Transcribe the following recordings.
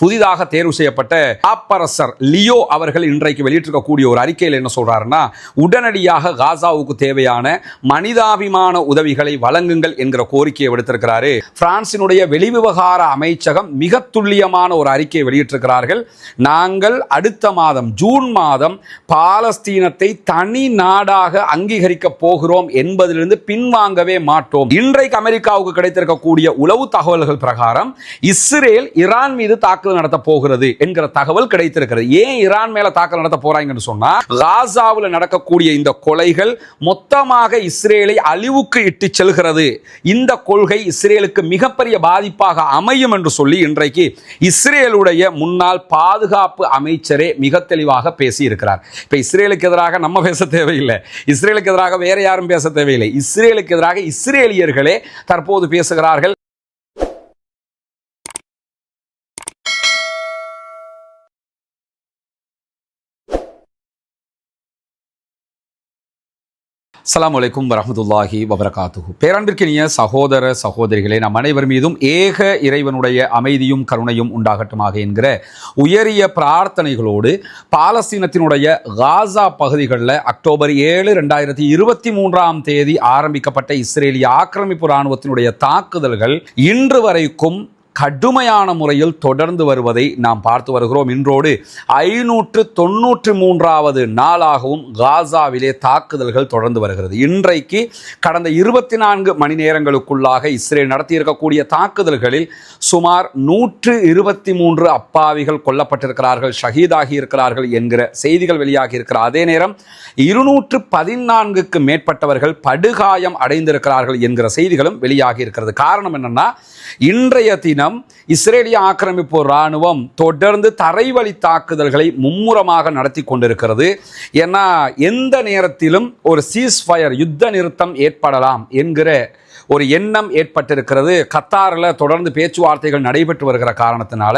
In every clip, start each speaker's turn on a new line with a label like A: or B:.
A: புதிதாக தேர்வு செய்யப்பட்ட காப்பரசர் லியோ அவர்கள் இன்றைக்கு வெளியிட்டிருக்கக்கூடிய ஒரு அறிக்கையில் என்ன சொல்றாருன்னா உடனடியாக காசாவுக்கு தேவையான மனிதாபிமான உதவிகளை வழங்குங்கள் என்கிற கோரிக்கையை விடுத்திருக்கிறாரு. பிரான்சினுடைய வெளிவிவகார அமைச்சகம் மிக துல்லியமான ஒரு அறிக்கையை வெளியிட்டிருக்கிறார்கள். நாங்கள் அடுத்த மாதம் ஜூன் மாதம் பாலஸ்தீனத்தை தனி நாடாக அங்கீகரிக்க போகிறோம் என்பதிலிருந்து பின்வாங்கவே மாட்டோம். இன்றைக்கு அமெரிக்காவுக்கு கிடைத்திருக்கக்கூடிய உளவு தகவல்கள் பிரகாரம் இஸ்ரேல் ஈரான் மீது தாக்குதல் நடத்த போகிறது என்கிற தகவல் கிடைத்திருக்கிறது. ஏன் ஈரான் மேல தாக்குதல் நடத்த போறாங்கன்னு சொன்னா காசாவில் நடக்கக்கூடிய இந்த கொலைகள் மொத்தமாக இஸ்ரேலை அழிவுக்கு இட்டு செல்கிறது. இந்த கொள்கை இஸ்ரேலுக்கு மிகப்பெரிய பாதிப்பாக அமையும் என்று சொல்லி இன்றைக்கு இஸ்ரேலுடைய முன்னாள் பாதுகாப்பு அமைச்சரே மிக தெளிவாக பேசி இருக்கிறார் இப்ப இஸ்ரேலுக்கு எதிராக நம்ம பேச தேவையில்லை. இஸ்ரேலுக்கு எதிராக வேற யாரும் பேச தேவையில்லை. இஸ்ரேலுக்கு எதிராக இஸ்ரேலியர்களே தற்போது பேசுகிறார்கள். அஸ்லாம் அலைக்கும் வரமதுல்லாஹி வபரகாத்துஹு. பேரன்பிற்கினிய சகோதர சகோதரிகளே நம் அனைவர் மீதும் ஏக இறைவனுடைய அமைதியும் கருணையும் உண்டாகட்டுமாக என்கிற உயரிய பிரார்த்தனைகளோடு பாலஸ்தீனத்தினுடைய காசா பகுதிகளில் அக்டோபர் ஏழு ரெண்டாயிரத்தி இருபத்தி மூன்றாம் தேதி ஆரம்பிக்கப்பட்ட இஸ்ரேலிய ஆக்கிரமிப்பு இராணுவத்தினுடைய தாக்குதல்கள் இன்று வரைக்கும் கடுமையான முறையில் தொடர்ந்து வருவதை நாம் பார்த்து வருகிறோம். இன்றோடு ஐநூற்று தொன்னூற்று மூன்றாவது நாளாகவும் காசாவிலே தாக்குதல்கள் தொடர்ந்து வருகிறது. இன்றைக்கு கடந்த இருபத்தி நான்கு மணி நேரங்களுக்குள்ளாக இஸ்ரேல் நடத்தியிருக்கக்கூடிய தாக்குதல்களில் சுமார் நூற்று இருபத்தி மூன்று அப்பாவிகள் கொல்லப்பட்டிருக்கிறார்கள் ஷஹீதாகி இருக்கிறார்கள் என்கிற செய்திகள் வெளியாகி இருக்கிற அதே நேரம் இருநூற்று பதினான்குக்கு மேற்பட்டவர்கள் படுகாயம் அடைந்திருக்கிறார்கள் என்கிற செய்திகளும் வெளியாகி இருக்கிறது காரணம் என்னன்னா இன்றைய தினம் இஸ்ரேலிய ஆக்கிரமிப்பு இராணுவம் தொடர்ந்து தரைவழி தாக்குதல்களை மும்முரமாக நடத்தி கொண்டிருக்கிறது. ஏன்னா எந்த நேரத்திலும் ஒரு சீஸ் ஃபயர் யுத்த நிறுத்தம் ஏற்படலாம் என்கிற ஒரு எண்ணம் ஏற்பட்டிருக்கிறது. கத்தாரில் தொடர்ந்து பேச்சுவார்த்தைகள் நடைபெற்று வருகிற காரணத்தினால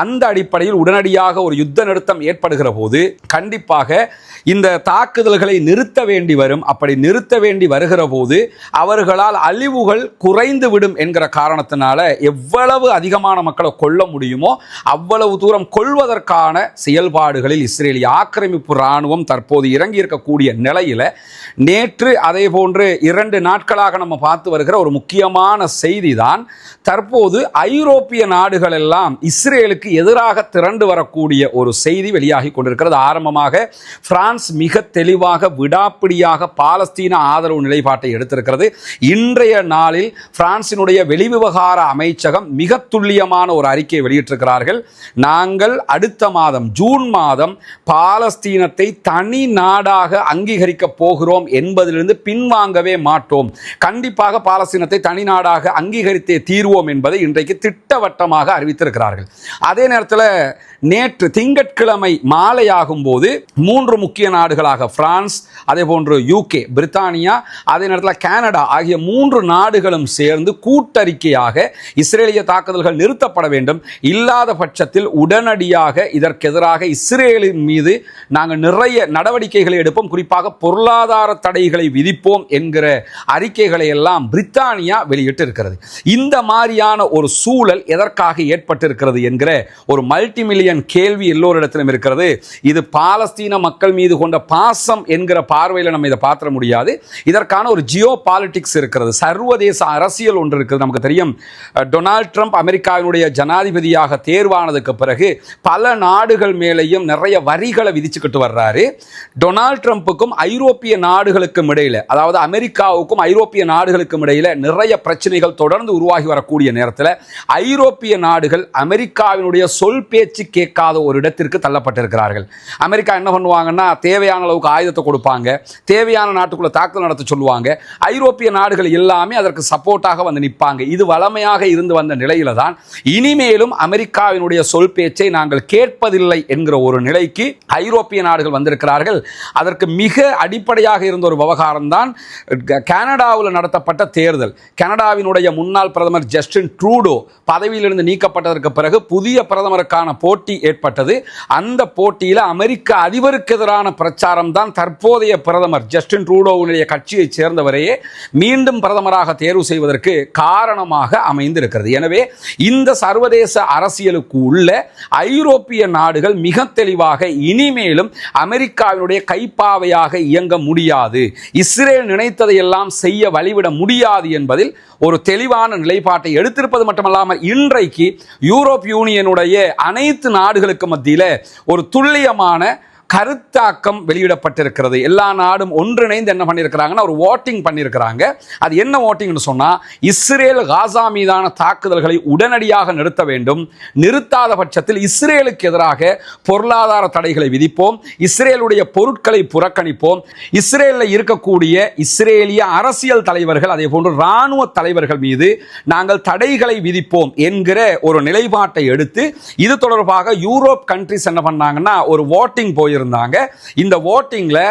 A: அந்த அடிப்படையில் உடனடியாக ஒரு யுத்த நிறுத்தம் ஏற்படுகிற போது கண்டிப்பாக இந்த தாக்குதல்களை நிறுத்த வேண்டி வரும். அப்படி நிறுத்த வேண்டி வருகிற போது அவர்களால் அழிவுகள் குறைந்து விடும் என்கிற காரணத்தினால எவ்வளவு அதிகமான மக்களை கொல்ல முடியுமோ அவ்வளவு தூரம் கொள்வதற்கான செயல்பாடுகளில் இஸ்ரேலிய ஆக்கிரமிப்பு இராணுவம் தற்போது இறங்கி இருக்கக்கூடிய நிலையில் நேற்று அதே போன்று இரண்டு நாட்களாக நம்ம பார்த்து வருகிற ஒரு முக்கியமான செய்தி தான் தற்போது ஐரோப்பிய நாடுகள் எல்லாம் இஸ்ரேலுக்கு எதிராக திரண்டு வரக்கூடிய ஒரு செய்தி வெளியாகி கொண்டிருக்கிறது. ஆரம்பமாக பிரான்ஸ் மிக தெளிவாக விடாப்பிடியாக பாலஸ்தீன ஆதரவு நிலைப்பாட்டை எடுத்திருக்கிறது. இன்றைய நாளில் பிரான்சினுடைய வெளிவிவகார அமைச்சகம் மிக துல்லியமான ஒரு அறிக்கையை வெளியிட்டிருக்கிறார்கள். நாங்கள் அடுத்த மாதம் ஜூன் மாதம் பாலஸ்தீனத்தை தனி நாடாக அங்கீகரிக்கப் போகிறோம் என்பதிலிருந்து பின்வாங்கவே மாட்டோம். கண்டிப்பாக பாலஸ்தீனத்தை தனி நாடாக அங்கீகரித்தே தீர்வோம் என்பதை இன்றைக்கு திட்டவட்டமாக அறிவித்திருக்கிறார்கள். அதே நேரத்தில் நேற்று திங்கட்கிழமை மாலையாகும் போது மூன்று முக்கிய நாடுகளாக பிரான்ஸ் அதே போன்று யூகே பிரித்தானியா அதே நேரத்தில் கனடா ஆகிய மூன்று நாடுகளும் சேர்ந்து கூட்டறிக்கையாக இஸ்ரேலிய தாக்குதல்கள் நிறுத்தப்பட வேண்டும். இல்லாத பட்சத்தில் உடனடியாக இதற்கு எதிராக இஸ்ரேலின் மீது நாங்கள் நிறைய நடவடிக்கைகளை எடுப்போம். குறிப்பாக பொருளாதார தடைகளை விதிப்போம் என்கிற அறிக்கைகளை எல்லாம் பிரித்தானியா வெளியிட்டு இருக்கிறது இந்த மாதிரியான ஒரு சூழல் எதற்காக ஏற்பட்டிருக்கிறது என்கிற ஒரு மல்டி மில்லியன் கேள்வி எல்லோரிடத்திலும் இருக்கிறது. இது பாலஸ்தீன மக்கள் மீது கொண்ட பாசம் என்கிற பார்வையில் நம்ம இதை பார்த்துட முடியாது. இதற்கான ஒரு ஜியோ பாலிடிக்ஸ் இருக்கிறது. சர்வதேச அரசியல் ஒன்று இருக்குது. நமக்கு தெரியும் டொனால்ட் ட்ரம்ப் அமெரிக்காவினுடைய ஜனாதிபதியாக தேர்வானதுக்கு பிறகு பல நாடுகள் மேலேயும் நிறைய வரிகளை விதிச்சுக்கிட்டு வர்றாரு. டொனால்ட் ட்ரம்ப்புக்கும் ஐரோப்பிய நாடுகளுக்கும் இடையில அதாவது அமெரிக்காவுக்கும் ஐரோப்பிய நாடுகளுக்கும் இடையில நிறைய பிரச்சனைகள் தொடர்ந்து உருவாகி வரக்கூடிய நேரத்தில் ஐரோப்பிய நாடுகள் அமெரிக்காவினுடைய சொல் பேச்சு கேட்காத ஒரு இடத்திற்கு தள்ளப்பட்டிருக்கிறார்கள். அமெரிக்கா என்ன பண்ணுவாங்கன்னா தேவையான அளவுக்கு ஆயுதத்தை கொடுப்பாங்க. தேவையான நாட்டுக்குள்ளே தாக்குதல் நடத்த சொல்லுவாங்க. ஐரோப்பிய நாடுகள் எல்லாமே அதற்கு சப்போர்ட்டாக வந்து நிற்பாங்க. இது வளமையாக இருந்து வந்த நிலையில தான் இனிமேலும் அமெரிக்காவினுடைய சொல் பேச்சை நாங்கள் கேட்பதில்லை என்கிற ஒரு நிலைக்கு ஐரோப்பிய நாடுகள் வந்திருக்கிறார்கள். அதற்கு மிக அடிப்படையாக இருந்த ஒரு விவகாரம் தான் கனடாவில் நடத்தப்பட்ட தேர்தல். கனடாவினுடைய முன்னாள் பிரதமர் ஜஸ்டின் ட்ரூடோ பதவியிலிருந்து நீக்கப்பட்டதற்கு பிறகு புதிய பிரதமருக்கான போட்டி ஏற்பட்டது. அந்த போட்டியில் அமெரிக்க அதிபருக்கு எதிரான பிரச்சாரம் தான் தற்போதைய பிரதமர் ஜஸ்டின் ட்ரூடோவுடைய கட்சியைச் சேர்ந்தவரையே மீண்டும் பிரதமராக தேர்வு செய்வதற்கு காரணமாக அமைந்திருக்கிறது. எனவே இந்த சர்வதேச அரசியலுக்கு உள்ள ஐரோப்பிய நாடுகள் மிக தெளிவாக இனிமேலும் அமெரிக்காவினுடைய கைப்பாவையாக இயங்க முடியாது. இஸ்ரேல் நினைத்ததையெல்லாம் செய்ய வழிவிட முடியாது என்பதில் ஒரு தெளிவான நிலைப்பாட்டை எடுத்திருப்பது மட்டுமல்லாமல் இன்றைக்கு யூரோப் யூனியனுடைய அனைத்து நாடுகளுக்கு மத்தியில் ஒரு துல்லியமான கருத்தாக்கம் வெளியிடப்பட்டிருக்கிறது. எல்லா நாடும் ஒன்றிணைந்து என்ன பண்ணியிருக்கிறாங்கன்னா ஒரு ஓட்டிங் பண்ணியிருக்கிறாங்க. அது என்ன ஓட்டிங்னு சொன்னால் இஸ்ரேல் காசா மீதான தாக்குதல்களை உடனடியாக நிறுத்த வேண்டும். நிறுத்தாத பட்சத்தில் இஸ்ரேலுக்கு எதிராக பொருளாதார தடைகளை விதிப்போம். இஸ்ரேலுடைய பொருட்களை புறக்கணிப்போம். இஸ்ரேலில் இருக்கக்கூடிய இஸ்ரேலிய அரசியல் தலைவர்கள் அதே போன்று இராணுவ தலைவர்கள் மீது நாங்கள் தடைகளை விதிப்போம் என்கிற ஒரு நிலைப்பாட்டை எடுத்து இது தொடர்பாக யூரோப் கண்ட்ரிஸ் என்ன பண்ணாங்கன்னா ஒரு ஓட்டிங் போயிருந்தாங்க இந்த ஓட்டிங்கில்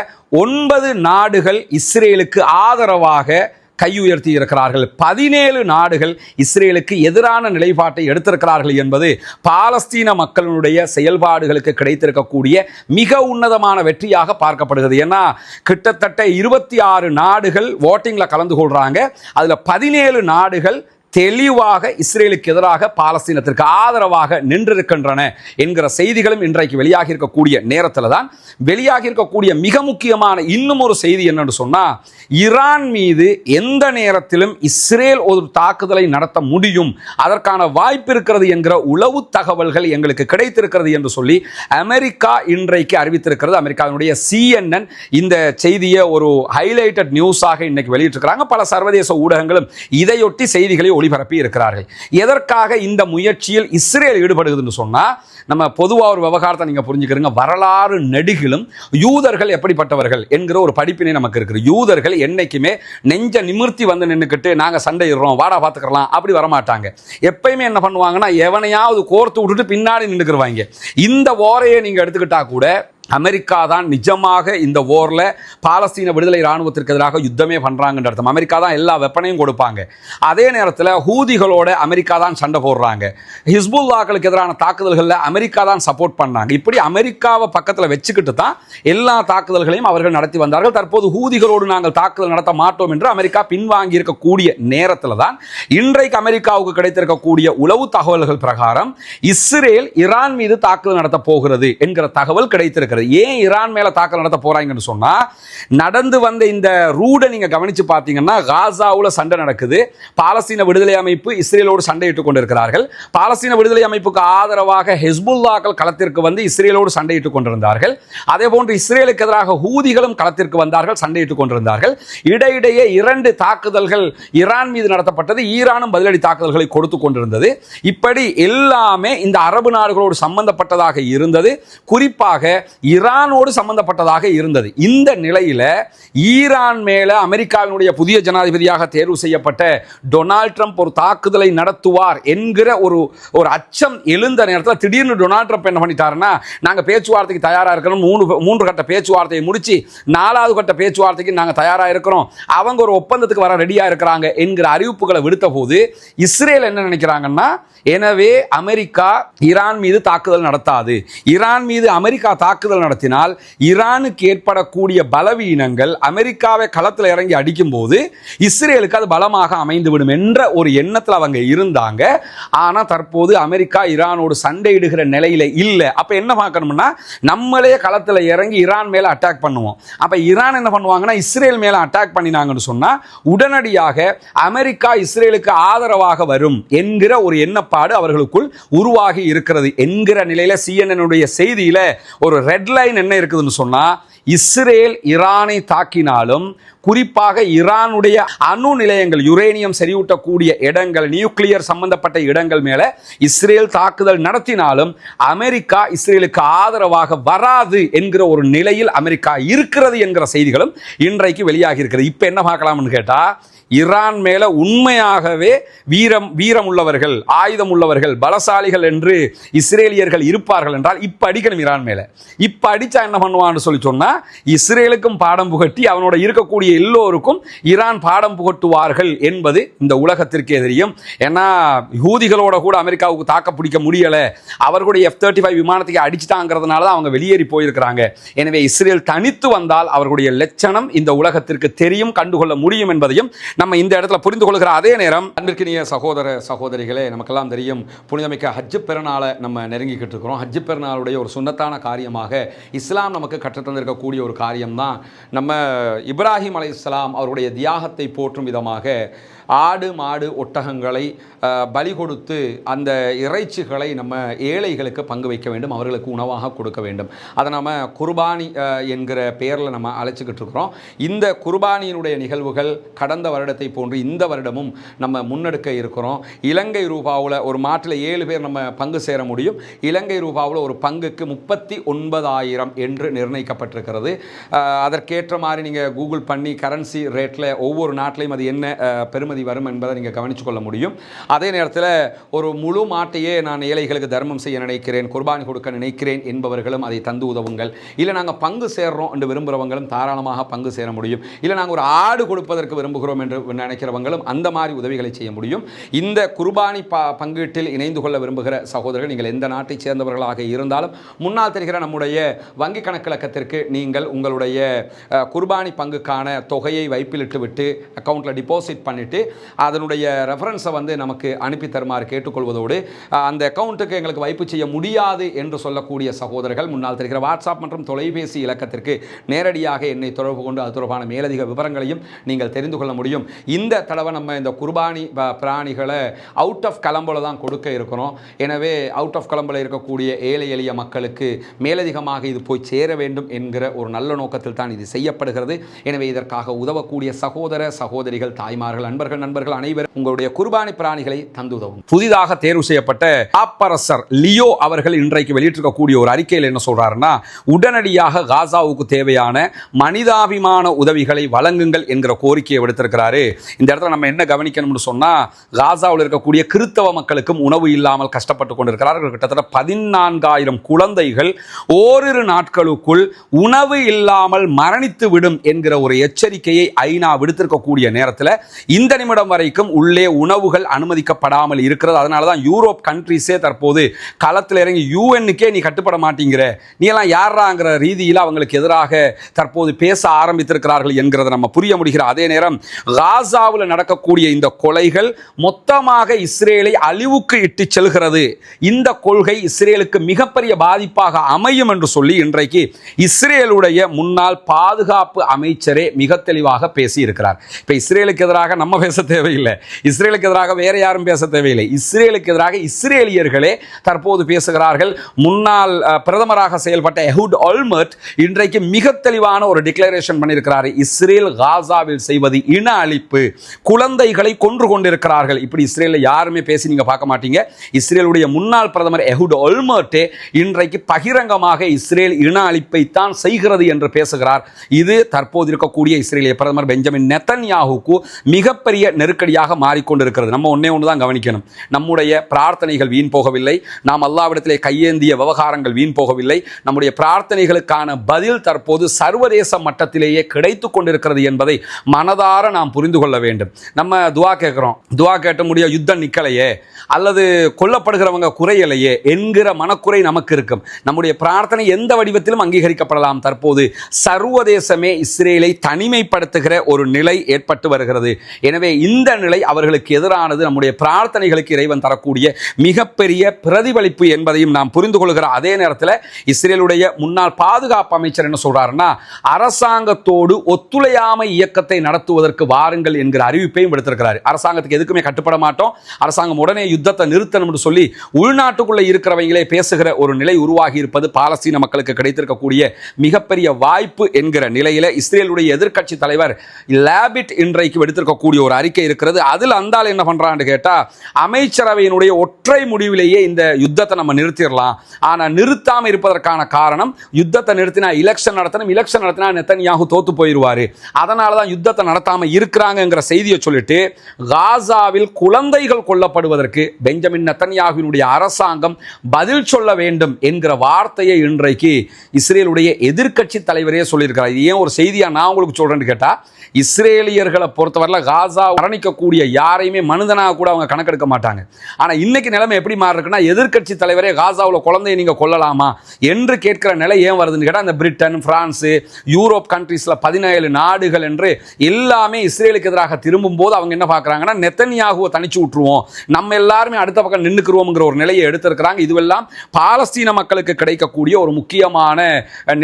A: ஒன்பது நாடுகள் இஸ்ரேலுக்கு ஆதரவாக கையுயர்த்தி இருக்கிறார்கள். பதினேழு நாடுகள் இஸ்ரேலுக்கு எதிரான நிலைப்பாட்டை எடுத்திருக்கிறார்கள் என்பது பாலஸ்தீன மக்களுடைய செயல்பாடுகளுக்கு கிடைத்திருக்கக்கூடிய மிக உன்னதமான வெற்றியாக பார்க்கப்படுகிறது. ஏன்னா கிட்டத்தட்ட இருபத்தி ஆறு நாடுகள் ஓட்டிங்கில் கலந்து கொள்றாங்க. அதில் பதினேழு நாடுகள் தெளிவாக இஸ்ரேலுக்கு எதிராக பாலஸ்தீனத்திற்கு ஆதரவாக நின்றிருக்கின்றன என்கிற செய்திகளும் இன்றைக்கு வெளியாகி இருக்கக்கூடிய நேரத்தில் தான் வெளியாகி இருக்கக்கூடிய மிக முக்கியமான இன்னும் ஒரு செய்தி என்னன்னு சொன்னா ஈரான் மீது எந்த நேரத்திலும் இஸ்ரேல் ஒரு தாக்குதலை நடத்த முடியும் அதற்கான வாய்ப்பு இருக்கிறது என்கிற உளவு தகவல்கள் எங்களுக்கு கிடைத்திருக்கிறது என்று சொல்லி அமெரிக்கா இன்றைக்கு அறிவித்திருக்கிறது. அமெரிக்காவினுடைய சிஎன்என் இந்த செய்தியை ஒரு ஹைலைட்டட் நியூஸாக இன்னைக்கு வெளியிட்டிருக்கிறாங்க. பல சர்வதேச ஊடகங்களும் இதையொட்டி செய்திகளை ஒளிபரப்பி இருக்கிறார்கள். எதற்காக இந்த முயற்சியில் இஸ்ரேல் ஈடுபடுகிறதுன்னு சொன்னால் நம்ம பொதுவாக ஒரு விவகாரத்தை நீங்கள் புரிஞ்சுக்கிறீங்க. வரலாறு நெடுகிலும் யூதர்கள் எப்படிப்பட்டவர்கள் என்கிற ஒரு படிப்பினை நமக்கு இருக்குது. யூதர்கள் என்னைக்குமே நெஞ்ச நிமிர்த்தி வந்து நின்றுக்கிட்டு நாங்கள் சண்டையிடுறோம் வாடா பார்த்துக்கலாம் அப்படி வரமாட்டாங்க. எப்பயுமே என்ன பண்ணுவாங்கன்னா எவனையாவது கோர்த்து விட்டுட்டு பின்னாடி நின்றுக்கிறவாங்க இந்த ஓரையை நீங்கள் எடுத்துக்கிட்டா கூட அமெரிக்கா தான் நிஜமாக இந்த ஓரில் பாலஸ்தீன விடுதலை இராணுவத்திற்கு எதிராக யுத்தமே பண்ணுறாங்கன்ற அர்த்தம். அமெரிக்கா தான் எல்லா வெப்பனையும் கொடுப்பாங்க. அதே நேரத்தில் ஹூதிகளோட அமெரிக்கா தான் சண்டை போடுறாங்க. ஹிஸ்புல்லாக்களுக்கு எதிரான தாக்குதல்களில் அமெரிக்கா தான் சப்போர்ட் பண்ணாங்க. இப்படி அமெரிக்காவை பக்கத்தில் வச்சுக்கிட்டு தான் எல்லா தாக்குதல்களையும் அவர்கள் நடத்தி வந்தார்கள். தற்போது ஹூதிகளோடு நாங்கள் தாக்குதல் நடத்த மாட்டோம் என்று அமெரிக்கா பின்வாங்கி இருக்கக்கூடிய நேரத்தில் தான் இன்றைக்கு அமெரிக்காவுக்கு கிடைத்திருக்கக்கூடிய உளவு தகவல்கள் பிரகாரம் இஸ்ரேல் ஈரான் மீது தாக்குதல் நடத்த போகிறது என்கிற தகவல் நடக்கிறது. ஏன் ஈரான் மேலே தாக்கல் நடத்த போறாங்கன்னு சொன்னா நடந்து வந்த இந்த ரூடை நீங்கள் கவனிச்சு பார்த்தீங்கன்னா காசாவில் சண்டை நடக்குது. பாலஸ்தீன விடுதலை அமைப்பு இஸ்ரேலோடு சண்டையிட்டுக் கொண்டிருக்கிறார்கள். பாலஸ்தீன விடுதலை அமைப்புக்கு ஆதரவாக ஹெஸ்புல்லாக்கள் களத்திற்கு வந்து இஸ்ரேலோடு சண்டையிட்டுக் கொண்டிருந்தார்கள். அதே போன்று இஸ்ரேலுக்கு எதிராக ஹூதிகளும் களத்திற்கு வந்தார்கள் சண்டையிட்டுக் கொண்டிருந்தார்கள். இடையிடையே இரண்டு தாக்குதல்கள் ஈரான் மீது நடத்தப்பட்டது. ஈரானும் பதிலடி தாக்குதல்களை கொடுத்து கொண்டிருந்தது. இப்படி எல்லாமே இந்த அரபு நாடுகளோடு சம்பந்தப்பட்டதாக இருந்தது. குறிப்பாக ஈரானோடு சம்பந்தப்பட்டதாக இருந்தது. இந்த நிலையில் ஈரான் மேலே அமெரிக்காவினுடைய புதிய ஜனாதிபதியாக தேர்வு செய்யப்பட்ட டொனால்ட் ட்ரம்ப் ஒரு தாக்குதலை நடத்துவார் என்கிற ஒரு ஒரு அச்சம் எழுந்த நேரத்தில் திடீர்னு டொனால்ட் ட்ரம்ப் என்ன பண்ணிட்டாருன்னா நாங்கள் பேச்சுவார்த்தைக்கு தயாராக இருக்கிறோம். மூணு மூன்று கட்ட பேச்சுவார்த்தையை முடித்து நாலாவது கட்ட பேச்சுவார்த்தைக்கு நாங்கள் தயாராக இருக்கிறோம். அவங்க ஒரு ஒப்பந்தத்துக்கு வர ரெடியாக இருக்கிறாங்க என்கிற அறிவிப்புகளை விடுத்த போது இஸ்ரேல் என்ன நினைக்கிறாங்கன்னா எனவே அமெரிக்கா ஈரான் மீது தாக்குதல் நடத்தாது. ஈரான் மீது அமெரிக்கா தாக்குதல் தாக்குதல் நடத்தினால் ஈரானுக்கு ஏற்படக்கூடிய பலவீனங்கள் அமெரிக்காவை களத்தில் இறங்கி அடிக்கும் போது இஸ்ரேலுக்கு அது பலமாக அமைந்துவிடும் என்ற ஒரு எண்ணத்தில் அவங்க இருந்தாங்க. ஆனால் தற்போது அமெரிக்கா ஈரானோடு சண்டையிடுகிற நிலையில் இல்லை. அப்போ என்ன பார்க்கணும்னா நம்மளே களத்தில் இறங்கி ஈரான் மேலே அட்டாக் பண்ணுவோம். அப்போ ஈரான் என்ன பண்ணுவாங்கன்னா இஸ்ரேல் மேலே அட்டாக் பண்ணினாங்கன்னு சொன்னால் உடனடியாக அமெரிக்கா இஸ்ரேலுக்கு ஆதரவாக வரும் என்கிற ஒரு எண்ணப்பாடு அவர்களுக்குள் உருவாகி இருக்கிறது என்கிற நிலையில் சிஎன்எனுடைய செய்தியில் ஒரு ரெட் லைன் என்ன இருக்குதுன்னு சொன்னால் இஸ்ரேல் ஈரானை தாக்கினாலும் குறிப்பாக ஈரானுடைய அணு நிலையங்கள் யுரேனியம் செறிவூட்டக்கூடிய இடங்கள் நியூக்ளியர் சம்பந்தப்பட்ட இடங்கள் மேலே இஸ்ரேல் தாக்குதல் நடத்தினாலும் அமெரிக்கா இஸ்ரேலுக்கு ஆதரவாக வராது என்கிற ஒரு நிலையில் அமெரிக்கா இருக்கிறது என்கிற செய்திகளும் இன்றைக்கு வெளியாகி இருக்கிறது. இப்போ என்ன பார்க்கலாம்னு கேட்டால் ஈரான் மேல உண்மையாகவே வீரம் வீரம் உள்ளவர்கள் ஆயுதம் உள்ளவர்கள் பலசாலிகள் என்று இஸ்ரேலியர்கள் இருப்பார்கள் என்றால் இப்ப அடிக்கணும் ஈரான் மேல. இப்ப அடிச்சா என்ன பண்ணுவான்னு சொல்லி சொன்னா இஸ்ரேலுக்கும் பாடம் புகட்டி அவனோட இருக்கக்கூடிய எல்லோருக்கும் ஈரான் பாடம் புகட்டுவார்கள் என்பது இந்த உலகத்திற்கே தெரியும். ஏன்னா யூதிகளோட கூட அமெரிக்காவுக்கு தாக்க பிடிக்க முடியலை. அவர்களுடைய எஃப் தேர்ட்டி ஃபைவ் விமானத்துக்கு அடிச்சிட்டாங்கிறதுனால தான் அவங்க வெளியேறி போயிருக்கிறாங்க. எனவே இஸ்ரேல் தனித்து வந்தால் அவர்களுடைய லட்சணம் இந்த உலகத்திற்கு தெரியும் கண்டுகொள்ள முடியும் என்பதையும் நம்ம இந்த இடத்துல புரிந்து கொள்கிற அதே நேரம் அன்பிற்கினிய சகோதர சகோதரிகளே நமக்கெல்லாம் தெரியும் புனிதமிக்க ஹஜ்ஜு பெருநாளை நம்ம நெருங்கிக்கிட்டு இருக்கிறோம். ஹஜ்ஜு பெருநாளுடைய ஒரு சுண்ணத்தான காரியமாக இஸ்லாம் நமக்கு கற்றுத்தந்திருக்கக்கூடிய ஒரு காரியம்தான். நம்ம இப்ராஹிம் அலை இஸ்லாம் அவருடைய தியாகத்தை போற்றும் விதமாக ஆடு மாடு ஒட்டகங்களை பலி கொடுத்து அந்த இறைச்சிகளை நம்ம ஏழைகளுக்கு பங்கு வைக்க வேண்டும் அவர்களுக்கு உணவாக கொடுக்க வேண்டும். அதை நம்ம குர்பானி என்கிற பெயரில் நம்ம அழைச்சிக்கிட்டு இருக்கிறோம். இந்த குர்பானியினுடைய நிகழ்வுகள் கடந்த வருடத்தை போன்று இந்த வருடமும் நம்ம முன்னெடுக்க இருக்கிறோம். இலங்கை ரூபாவில் ஒரு மாட்டில் ஏழு பேர் நம்ம பங்கு சேர முடியும். இலங்கை ரூபாவில் ஒரு பங்குக்கு முப்பத்தி ஒன்பதாயிரம் என்று நிர்ணயிக்கப்பட்டிருக்கிறது. அதற்கேற்ற மாதிரி நீங்கள் கூகுள் பண்ணி கரன்சி ரேட்டில் ஒவ்வொரு நாட்டிலையும் அது என்ன அஹ், பெறுமதி வரும் என்பதை நீங்கள் கவனித்து கொள்ள முடியும். அதே நேரத்தில் ஒரு முழு மாட்டையே நான் ஏழைகளுக்கு தர்மம் செய்ய நினைக்கிறேன் குர்பானி கொடுக்க நினைக்கிறேன் என்பவர்களும் அதை தந்து உதவுங்கள். இல்லை நாங்கள் பங்கு சேர்றோம் என்று விரும்புகிறவங்களும் தாராளமாக பங்கு சேர முடியும். இல்லை நாங்கள் ஒரு ஆடு கொடுப்பதற்கு விரும்புகிறோம் என்று நினைக்கிறவங்களும் அந்த மாதிரி உதவிகளை செய்ய முடியும். இந்த குர்பானி ப பங்கீட்டில் இணைந்து கொள்ள விரும்புகிற சகோதரர்கள் நீங்கள் எந்த நாட்டைச் சேர்ந்தவர்களாக இருந்தாலும் முன்னால் தெரிகிற நம்முடைய வங்கி கணக்கிழக்கத்திற்கு நீங்கள் உங்களுடைய குர்பானி பங்குக்கான தொகையை வைப்பிலிட்டு விட்டு அக்கௌண்ட்டில் டிபாசிட் பண்ணிவிட்டு அதனுடைய ரெஃபரன்ஸை வந்து நமக்கு அனுப்பி தருமாறு கேட்டுக்கொள்வதோடு அந்த அக்கௌண்ட்டுக்கு எங்களுக்கு வைப்பு செய்ய முடியாது என்று சொல்லக்கூடிய சகோதரர்கள் முன்னால் தெரிகிற வாட்ஸ்அப் மற்றும் தொலைபேசி இலக்கத்திற்கு நேரடியாக என்னை தொடர்பு கொண்டு அது தொடர்பான மேலதிக விவரங்களையும் நீங்கள் தெரிந்து கொள்ள முடியும். இந்த தடவை நம்ம இந்த குர்பானி பிராணிகளை அவுட் ஆஃப் கலம்பில் தான் கொடுக்க இருக்கிறோம். எனவே அவுட் ஆஃப் கலம்பில் இருக்கக்கூடிய ஏழை எளிய மக்களுக்கு மேலதிகமாக இது போய் சேர வேண்டும் என்கிற ஒரு நல்ல நோக்கத்தில் தான் இது செய்யப்படுகிறது. எனவே இதற்காக உதவக்கூடிய சகோதர சகோதரிகள் தாய்மார்கள் அன்பர்கள் நண்பர்கள் அனைவரும் உங்களுடைய குர்பானி பிராணிகளை தந்துதவும். புதிதாக தேர்வு செய்யப்பட்ட ஆப்பரசர் லியோ அவர்கள் இன்றைக்கு வெளியிட்டிருக்கக்கூடிய ஒரு அறிக்கையில் என்ன சொல்றாருன்னா உடனடியாக காசாவுக்கு தேவையான மனிதாபிமான உதவிகளை வழங்குங்கள் என்கிற கோரிக்கையை விடுத்திருக்கிறாரு. இந்த இடத்துல நம்ம என்ன கவனிக்கணும்னு சொன்னா காசாவில் இருக்கக்கூடிய கிறித்தவ மக்களுக்கும் உணவு இல்லாமல் கஷ்டப்பட்டு கொண்டிருக்கிறார்கள் கிட்டத்தட்ட பதினான்காயிரம் குழந்தைகள் ஓரிரு நாட்களுக்குள் உணவு இல்லாமல் மரணித்து விடும் என்கிற ஒரு எச்சரிக்கையை ஐநா விடுத்திருக்கக்கூடிய நேரத்தில் இந்த நிமிடம் வரைக்கும் உள்ளே உணவுகள் அனுமதிக்கப்படாமல் இருக்கிறது. அதனால தான் யூரோப் கண்ட்ரிஸே தற்போது களத்தில் இறங்கி யூஎன்னுக்கே நீ கட்டுப்பட மாட்டேங்கிற. நீ எல்லாம் யாராங்கிற ரீதியில் அவங்களுக்கு எதிராக தற்போது பேச ஆரம்பித்திருக்கிறார்கள் என்கிறத நம்ம புரிய முடிகிற அதே நேரம் காசாவில் நடக்கக்கூடிய இந்த கொலைகள் மொத்தமாக இஸ்ரேலை அழிவுக்கு இட்டு செல்கிறது. இந்த கொள்கை இஸ்ரேலுக்கு மிகப்பெரிய பாதிப்பாக அமையும் என்று சொல்லி இன்றைக்கு இஸ்ரேலுடைய முன்னாள் பாதுகாப்பு அமைச்சரே மிக தெளிவாக பேசியிருக்கிறார். இப்போ இஸ்ரேலுக்கு எதிராக நம்ம பேச தேவையில்லை. இஸ்ரேலுக்கு எதிராக வேற யாரும் பேச தேவையில்லை. இஸ்ரேலுக்கு எதிராக இஸ்ரேலியர்களே தற்போது பேசுகிறார்கள். முன்னாள் பிரதமராக செயல்பட்ட எஹுட் ஆல்மர்ட் இன்றைக்கு மிக தெளிவான ஒரு டிக்ளரேஷன் பண்ணியிருக்கிறார். இஸ்ரேல் காசாவில் செய்வது இன அழிப்பு. குழந்தைகளை கொன்று கொண்டிருக்கிறார்கள். இப்படி இஸ்ரேலில் யாருமே பேசி நீங்க பார்க்க மாட்டீங்க. இஸ்ரேலுடைய முன்னாள் பிரதமர் எஹுட் ஒல்மர்ட்டே இன்றைக்கு பகிரங்கமாக இஸ்ரேல் இன அழிப்பை தான் செய்கிறது என்று பேசுகிறார். இது தற்போது இருக்கக்கூடிய இஸ்ரேலிய பிரதமர் பெஞ்சமின் நெத்தன்யாகுக்கு மிகப்பெரிய நெருக்கடியாக மாறிக்கொண்டிருக்கிறது. நம்ம ஒன்றே ஒன்று தான் கவனிக்கணும். நம்முடைய பிரார்த்தனைகள் வீண் போகவில்லை. நாம் அல்லாவிடத்திலே கையேந்திய விவகாரங்கள் வீண் போகவில்லை. நம்முடைய பிரார்த்தனைகளுக்கான பதில் தற்போது சர்வதேச மட்டத்திலேயே கிடைத்து கொண்டிருக்கிறது என்பதை மனதார நாம் புரிந்து கொள்ள வேண்டும். நம்ம துவா கேட்குறோம். துவா கேட்ட முடிய யுத்தம் நிக்கலையே? அல்லது கொல்லப்படுகிறவங்க குறையலையே? என்கிற மனக்குறை நமக்கு இருக்கும். நம்முடைய பிரார்த்தனை எந்த வடிவத்திலும் அங்கீகரிக்கப்படலாம். தற்போது சர்வதேசமே இஸ்ரேலை தனிமைப்படுத்துகிற ஒரு நிலை ஏற்பட்டு வருகிறது. எனவே இந்த நிலை அவர்களுக்கு எதிரானது நம்முடைய பிரார்த்தனைகளுக்கு இறைவன் தரக்கூடிய மிகப்பெரிய பிரதிபலிப்பு என்பதையும் நாம் புரிந்து கொள்கிற அதே நேரத்தில் இஸ்ரேலுடைய முன்னாள் பாதுகாப்பு அமைச்சர் என்ன சொல்றாருன்னா அரசாங்கத்தோடு ஒத்துழையாமை இயக்கத்தை நடத்துவதற்கு வாருங்கள் என்கிற அறிவிப்பையும் விடுத்திருக்கிறார். அரசாங்கத்துக்கு எதுக்குமே கட்டுப்பட மாட்டோம். அரசாங்கம் உடனே யுத்தத்தை நிறுத்தணும் என்று சொல்லி உள்நாட்டுக்குள்ள இருக்கிறவங்களே பேசுகிற ஒரு நிலை உருவாகி இருப்பது பாலஸ்தீன மக்களுக்கு கிடைத்திருக்கக்கூடிய மிகப்பெரிய வாய்ப்பு என்கிற நிலையில இஸ்ரேலுடைய எதிர்க்கட்சி தலைவர் லேபிட் இன்றைக்கு எடுத்திருக்கக்கூடிய ஒரு ஒரு அறிக்கை இருக்கிறது. அதில் அந்தால் என்ன பண்ணுறான்னு கேட்டால் அமைச்சரவையினுடைய ஒற்றை முடிவிலேயே இந்த யுத்தத்தை நம்ம நிறுத்திடலாம். ஆனால் நிறுத்தாம இருப்பதற்கான காரணம் யுத்தத்தை நிறுத்தினா எலெக்ஷன் நடத்தணும் எலெக்ஷன் நடத்தினா நெத்தனியாகு தோத்து போயிடுவார். அதனால தான் யுத்தத்தை நடத்தாம இருக்கிறாங்கங்கிற செய்தியை சொல்லிட்டு காசாவில் குழந்தைகள் கொல்லப்படுவதற்கு பெஞ்சமின் நெத்தனியாகுவினுடைய அரசாங்கம் பதில் சொல்ல வேண்டும் என்கிற வார்த்தையை இன்றைக்கு இஸ்ரேலுடைய எதிர்க்கட்சி தலைவரே சொல்லியிருக்கிறார். இது ஏன் ஒரு செய்தியாக நான் உங்களுக்கு சொல்கிறேன்னு கேட்டால் இஸ்ரேலியர்களை பொறுத்தவரையில் காசா மரணிக்கக்கூடிய யாரையுமே மனிதனாக கூட அவங்க கணக்கெடுக்க மாட்டாங்க. ஆனால் இன்னைக்கு நிலைமை எப்படி மாறி இருக்குன்னா எதிர்க்கட்சி தலைவரே காசாவில் குழந்தையை நீங்கள் கொல்லலாமா? என்று கேட்கிற நிலை ஏன் வருதுன்னு கேட்டால் அந்த பிரிட்டன் ஃப்ரான்ஸு யூரோப் கண்ட்ரீஸில் பதினேழு நாடுகள் என்று எல்லாமே இஸ்ரேலுக்கு எதிராக திரும்பும் போது அவங்க என்ன பார்க்குறாங்கன்னா நெத்தனியாகுவை தனிச்சு விட்டுருவோம். நம்ம எல்லாருமே அடுத்த பக்கம் நின்றுக்குருவோம்ங்கிற ஒரு நிலையை எடுத்திருக்கிறாங்க. இதுவெல்லாம் பாலஸ்தீன மக்களுக்கு கிடைக்கக்கூடிய ஒரு முக்கியமான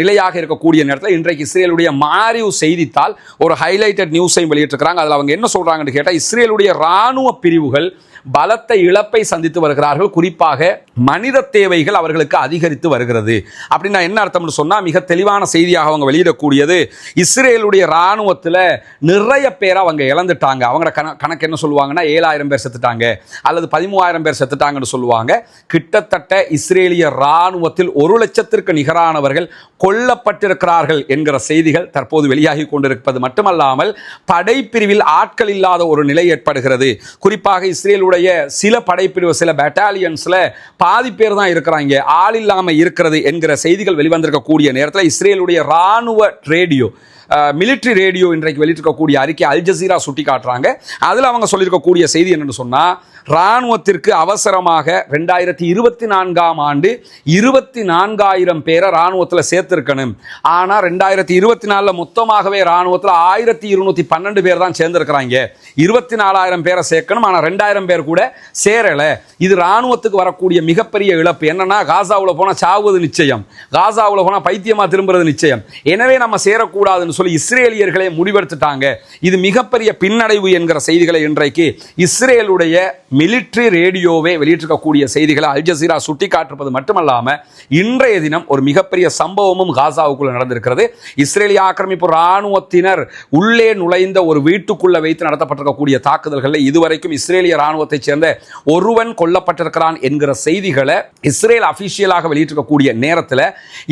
A: நிலையாக இருக்கக்கூடிய நேரத்தில் இன்றைக்கு இஸ்ரேலுடைய மாரிவ் செய்தித்தாள் ஒரு ஹைலைட்டட் நியூஸையும் வெளியிட்டிருக்கிறாங்க. அதில் அவங்க என்ன சொல்றாங்கன்னு கேட்டால் இஸ்ரேலுடைய ராணுவ பிரிவுகள் பலத்த இழப்பை சந்தித்து வருகிறார்கள். குறிப்பாக மனித தேவைகள் அவர்களுக்கு அதிகரித்து வருகிறது. அப்படின்னா என்ன அர்த்தம்னு சொன்னா மிக தெளிவான செய்தியாக அவங்க வெளியிடக்கூடியது இஸ்ரேலுடைய இராணுவத்தில் நிறைய பேர் அவங்க இழந்துட்டாங்க. அவங்களோட கண கணக்கு என்ன சொல்லுவாங்கன்னா ஏழாயிரம் பேர் செத்துட்டாங்க அல்லது பதிமூவாயிரம் பேர் செத்துட்டாங்கன்னு சொல்லுவாங்க. கிட்டத்தட்ட இஸ்ரேலிய ராணுவத்தில் ஒரு லட்சத்திற்கு நிகரானவர்கள் கொல்லப்பட்டிருக்கிறார்கள் என்கிற செய்திகள் தற்போது வெளியாகி கொண்டிருப்பது மட்டுமல்லாமல் படைப்பிரிவில் ஆட்கள் இல்லாத ஒரு நிலை ஏற்படுகிறது. குறிப்பாக இஸ்ரேலுடைய சில படைப்பிரிவு சில பெட்டாலியன்ஸ்ல பாதி பேர் தான் இருக்கிறாங்க. ஆள் இல்லாம இருக்கிறது என்கிற செய்திகள் வெளிவந்திருக்கக்கூடிய நேரத்தில் இஸ்ரேலுடைய ராணுவ ரேடியோ மிலிட்ரி ரேடியோ இன்றைக்கு வெளியிட்டிருக்கக்கூடிய அறிக்கை அல் ஜசீரா சுட்டி காட்டுறாங்க அதில் அவங்க சொல்லியிருக்கக்கூடிய செய்தி என்னன்னு சொன்னால் ராணுவத்திற்கு அவசரமாக ரெண்டாயிரத்தி இருபத்தி நான்காம் ஆண்டு இருபத்தி நான்காயிரம் பேரை இராணுவத்தில் சேர்த்துருக்கணும். ஆனால் ரெண்டாயிரத்தி இருபத்தி நாலில் மொத்தமாகவே இராணுவத்தில் ஆயிரத்தி இருநூத்தி பன்னெண்டு பேர் தான் சேர்ந்துருக்கிறாங்க. இருபத்தி நாலாயிரம் பேரை சேர்க்கணும் ஆனால் ரெண்டாயிரம் பேர் கூட சேரலை. இது ராணுவத்துக்கு வரக்கூடிய மிகப்பெரிய இழப்பு. என்னன்னா காசாவில் போனால் சாவது நிச்சயம். காசாவில் போனால் பைத்தியமா திரும்புறது நிச்சயம். எனவே நம்ம சேரக்கூடாதுன்னு சொல்லி இஸ்ரேலியர்களே முடிவெடுத்துட்டாங்க. இது மிகப்பெரிய பின்னடைவு என்கிற செய்திகளை இன்றைக்கு இஸ்ரேலுடைய மிலிட்ரி ரேடியோவே வெளியிட்டிருக்கக்கூடிய செய்திகளை அல் ஜசீரா சுட்டி காட்டிருப்பது இன்றைய தினம் ஒரு மிகப்பெரிய சம்பவமும் காசாவுக்குள்ள நடந்திருக்கிறது. இஸ்ரேலிய ஆக்கிரமிப்பு இராணுவத்தினர் உள்ளே நுழைந்த ஒரு வீட்டுக்குள்ளே வைத்து நடத்தப்பட்டிருக்கக்கூடிய தாக்குதல்களில் இதுவரைக்கும் இஸ்ரேலிய இராணுவத்தைச் சேர்ந்த ஒருவன் கொல்லப்பட்டிருக்கிறான் என்கிற செய்திகளை இஸ்ரேல் அபிஷியலாக வெளியிட்டிருக்கக்கூடிய நேரத்தில்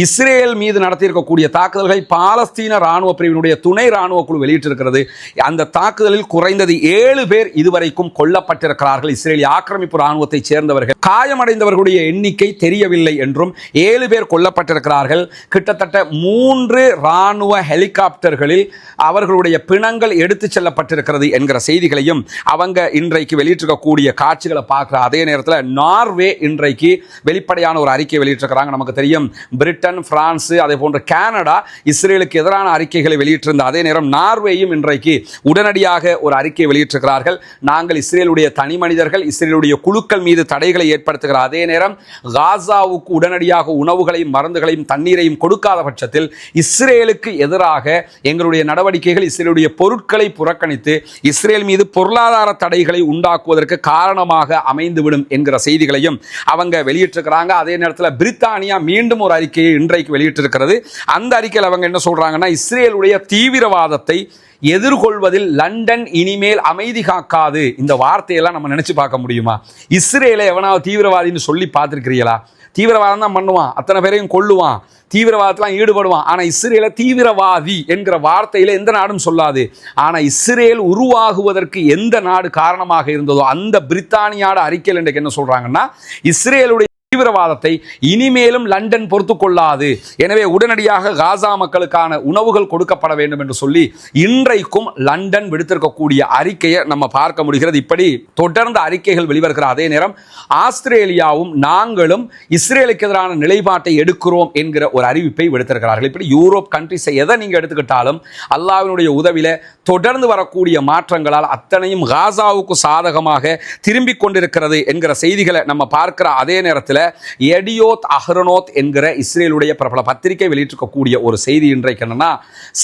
A: இஸ்ரேல் மீது நடத்தியிருக்கக்கூடிய தாக்குதல்களை பாலஸ்தீன இராணுவ பிரிவினுடைய துணை ராணுவ குழு வெளியிட்டிருக்கிறது. அந்த தாக்குதலில் குறைந்தது ஏழு பேர் இதுவரைக்கும் கொல்லப்பட்டிருக்கிறார்கள். இஸ்ரேலிய ஆக்கிரமிப்பு ராணுவத்தைச் சேர்ந்தவர்கள். காயமடைந்தவர்களுடைய எண்ணிக்கை தெரியவில்லை என்றும் ஏழு பேர் கொல்லப்பட்டிருக்கிறார்கள். கிட்டத்தட்ட மூன்று ராணுவ ஹெலிகாப்டர்களில் அவர்களுடைய பிணங்கள் எடுத்துச் செல்லப்பட்டிருக்கிறது என்கிற செய்திகளையும் அவங்க இன்றைக்கு வெளியிட்டிருக்கக்கூடிய காட்சிகளை பார்க்குற அதே நேரத்தில் நார்வே இன்றைக்கு வெளிப்படையான ஒரு அறிக்கை வெளியிட்டிருக்கிறாங்க. நமக்கு தெரியும். பிரிட்டன் பிரான்ஸ் அதே போன்ற கனடா இஸ்ரேலுக்கு எதிரான அறிக்கை அறிக்கைகளை வெளியிட்டிருந்த அதே நேரம் நார்வேயும் இன்றைக்கு உடனடியாக ஒரு அறிக்கை வெளியிட்டிருக்கிறார்கள். நாங்கள் இஸ்ரேலுடைய தனி மனிதர்கள் இஸ்ரேலுடைய குழுக்கள் மீது தடைகளை ஏற்படுத்துகிற அதே நேரம் காசாவுக்கு உடனடியாக உணவுகளையும் மருந்துகளையும் தண்ணீரையும் கொடுக்காத பட்சத்தில் இஸ்ரேலுக்கு எதிராக எங்களுடைய நடவடிக்கைகள் இஸ்ரேலுடைய பொருட்களை புறக்கணித்து இஸ்ரேல் மீது பொருளாதார தடைகளை உண்டாக்குவதற்கு காரணமாக அமைந்துவிடும் என்கிற செய்திகளையும் அவங்க வெளியிட்டிருக்கிறாங்க. அதே நேரத்தில் பிரித்தானியா மீண்டும் ஒரு அறிக்கையை இன்றைக்கு வெளியிட்டிருக்கிறது. அந்த அறிக்கையில் அவங்க என்ன சொல்றாங்கன்னா இஸ்ரேல் இஸ்ரேலுடைய தீவிரவாதத்தை எதிர்கொள்வதில் லண்டன் இனிமேல் அமைதி காக்காது. இந்த வார்த்தையெல்லாம் நம்ம நினச்சி பார்க்க முடியுமா? இஸ்ரேலை எவனாவது தீவிரவாதின்னு சொல்லி பார்த்துருக்கிறீங்களா தீவிரவாதம் தான் பண்ணுவான். அத்தனை பேரையும் கொள்ளுவான் தீவிரவாதத்தெலாம் ஈடுபடுவான். ஆனால் இஸ்ரேல தீவிரவாதி என்கிற வார்த்தையில் எந்த நாடும் சொல்லாது. ஆனால் இஸ்ரேல் உருவாகுவதற்கு எந்த நாடு காரணமாக இருந்ததோ அந்த பிரித்தானியாட அறிக்கையில் இன்றைக்கு என்ன சொல்கிறாங்கன்னா இஸ்ரேலுடைய தீவிரவாதத்தை இனிமேலும் லண்டன் பொறுத்து கொள்ளாது எனவே உடனடியாக காசா மக்களுக்கான உணவுகள் கொடுக்கப்பட வேண்டும் என்று சொல்லி இன்றைக்கும் லண்டன் விடுத்திருக்கக்கூடிய அறிக்கையை நம்ம பார்க்க முடிகிறது. இப்படி தொடர்ந்து அறிக்கைகள் வெளிவருகிற அதே நேரம் ஆஸ்திரேலியாவும் நாங்களும் இஸ்ரேலுக்கு எதிரான நிலைப்பாட்டை எடுக்கிறோம் என்கிற ஒரு அறிவிப்பை விடுத்திருக்கிறார்கள். இப்படி யூரோப் கண்ட்ரிஸை எதை நீங்க எடுத்துக்கிட்டாலும் அல்லாவினுடைய உதவியில தொடர்ந்து வரக்கூடிய மாற்றங்களால் அத்தனையும் காசாவுக்கு சாதகமாக திரும்பிக் கொண்டிருக்கிறது என்கிற செய்திகளை நம்ம பார்க்கிற அதே நேரத்தில் எடியோத் அஹ்ரனோத் என்கிற இஸ்ரேலுடைய பிரபல பத்திரிகை வெளியிட்டிருக்கக்கூடிய ஒரு செய்தி இன்றைக்கு என்னன்னா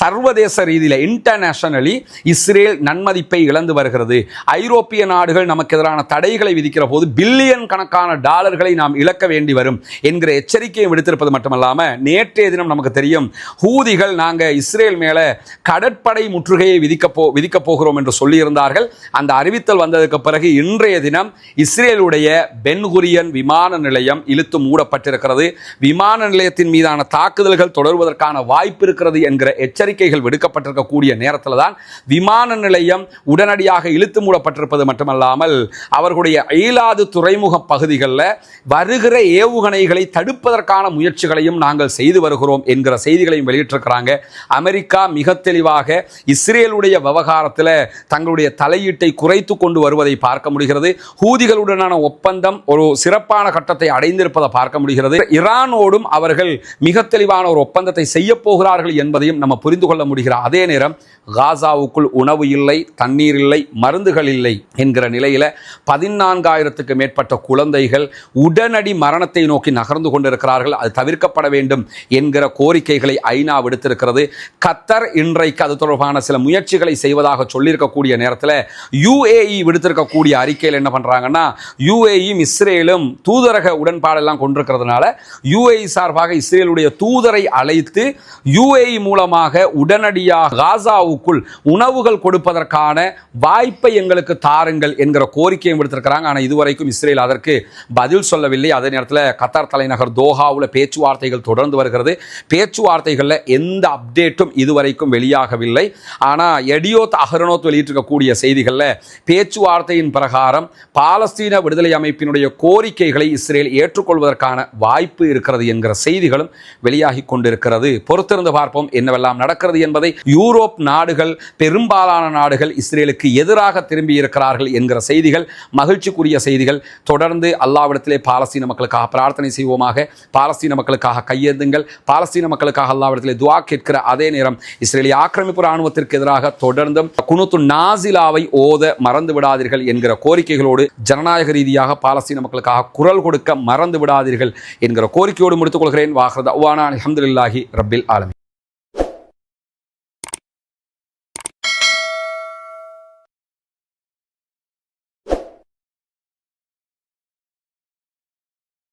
A: சர்வதேச ரீதியில் இன்டர்நேஷனலி இஸ்ரேல் நன்மதிப்பை இழந்து வருகிறது. ஐரோப்பிய நாடுகள் நமக்கு எதிரான தடைகளை விதிக்கிற போது பில்லியன் கணக்கான டாலர்களை நாம் இழக்க வேண்டி வரும் என்கிற எச்சரிக்கையை விடுத்திருப்பது மட்டுமல்லாமல் நேற்றைய தினம் நமக்கு தெரியும் ஹூதிகள் நாங்கள் இஸ்ரேல் மேலே கடற்படை முற்றுகையை விதிக்க போ விதிக்கப் போகிறோம் என்று சொல்லியிருந்தார்கள். அந்த அறிவித்தல் வந்ததுக்கு பிறகு இன்றைய தினம் இஸ்ரேலுடைய பென்குரியன் விமான நிலையம் இழுத்து மூடப்பட்டிருக்கிறது. விமான நிலையத்தின் மீதான தாக்குதல்கள் தொடர்வதற்கான வாய்ப்பு இருக்கிறது என்கிற எச்சரிக்கைகள் விடுக்கப்பட்டிருக்கக்கூடிய நேரத்தில் தான் விமான நிலையம் உடனடியாக இழுத்து மூடப்பட்டிருப்பது மட்டுமல்லாமல் அவர்களுடைய ஈலாது துறைமுக பகுதிகளில் வருகிற ஏவுகணைகளை தடுப்பதற்கான முயற்சிகளையும் நாங்கள் செய்து வருகிறோம் என்கிற செய்திகளையும் வெளியிட்டிருக்கிறாங்க. அமெரிக்கா மிக தெளிவாக இஸ்ரேலுடைய விவகாரத்தில் தங்களுடைய தலையீட்டை குறைத்து கொண்டு வருவதை பார்க்க முடிகிறது. ஹூதிகளுடனான ஒப்பந்தம் ஒரு சிறப்பான கட்டத்தை அடைந்திருப்பதை பார்க்க முடிகிறது. ஈரானோடும் அவர்கள் மிக தெளிவான ஒரு ஒப்பந்தத்தை செய்ய போகிறார்கள் என்பதையும் நம்ம புரிந்து கொள்ள முடிகிற. அதே நேரம் காசாவுக்குள் உணவு இல்லை தண்ணீர் இல்லை மருந்துகள் இல்லை என்கிற நிலையில் பதினான்காயிரத்துக்கு மேற்பட்ட குழந்தைகள் உடனடி மரணத்தை நோக்கி நகர்ந்து கொண்டிருக்கிறார்கள். அது தவிர்க்கப்பட வேண்டும் என்கிற கோரிக்கைகளை ஐநா விடுத்திருக்கிறது. கத்தர் இன்றைக்கு அது தொடர்பான சில முயற்சிகளை செய்வதாக சொல்லியிருக்கக்கூடிய நேரத்தில் யுஏஇ விடுத்திருக்கக்கூடிய அறிக்கையில் என்ன பண்ணுறாங்கன்னா யுஏஇயும் இஸ்ரேலும் தூதரக உடன்பாடெல்லாம் கொண்டிருக்கிறதுனால யுஏஇ சார்பாக இஸ்ரேலுடைய தூதரை அழைத்து யுஏஇ மூலமாக உடனடியாக உணவுக்குள் உணவுகள் கொடுப்பதற்கான வாய்ப்பை எங்களுக்கு தாருங்கள் என்கிற கோரிக்கையும் விடுத்திருக்கிறாங்க. ஆனால் இதுவரைக்கும் இஸ்ரேல் அதற்கு பதில் சொல்லவில்லை. அதே நேரத்தில் கத்தார் தலைநகர் தோஹாவில் பேச்சுவார்த்தைகள் தொடர்ந்து வருகிறது. பேச்சுவார்த்தைகளில் எந்த அப்டேட்டும் இதுவரைக்கும் வெளியாகவில்லை. ஆனால் எடியோத் அஹரனோத் வெளியிட்டிருக்கக்கூடிய செய்திகளில் பேச்சுவார்த்தையின் பிரகாரம் பாலஸ்தீன விடுதலை அமைப்பினுடைய கோரிக்கைகளை இஸ்ரேல் ஏற்றுக்கொள்வதற்கான வாய்ப்பு இருக்கிறது என்கிற செய்திகளும் வெளியாகி கொண்டிருக்கிறது. பொறுத்திருந்து பார்ப்போம் என்னவெல்லாம் நடக்கிறது என்பதை யூரோப் நாடுகள் பெரும்பாலான நாடுகள் இஸ்ரேலுக்கு எதிராக திரும்பி இருக்கிறார்கள் என்கிற செய்திகள் மகிழ்ச்சிக்குரிய செய்திகள். தொடர்ந்து அல்லாவிடத்திலே பாலஸ்தீன மக்களுக்காக பிரார்த்தனை செய்வோமாக. பாலஸ்தீன மக்களுக்காக கையெழுந்துங்கள் பாலஸ்தீன மக்களுக்காக அல்லாவிடத்திலே துவா கேட்கிற அதே நேரம் இஸ்ரேலிய ஆக்கிரமிப்பு ராணுவத்திற்கு எதிராக தொடர்ந்தும் குனுத்து நாசிலாவை ஓத மறந்து விடாதீர்கள் என்கிற கோரிக்கைகளோடு ஜனநாயக ரீதியாக பாலஸ்தீன மக்களுக்காக குரல் கொடுக்க மறந்து விடாதீர்கள் என்கிற கோரிக்கையோடு முடித்துக் கொள்கிறேன். வாஹரத் அவ்வானா அலமதுல்லாஹி ரபில் ஆலமி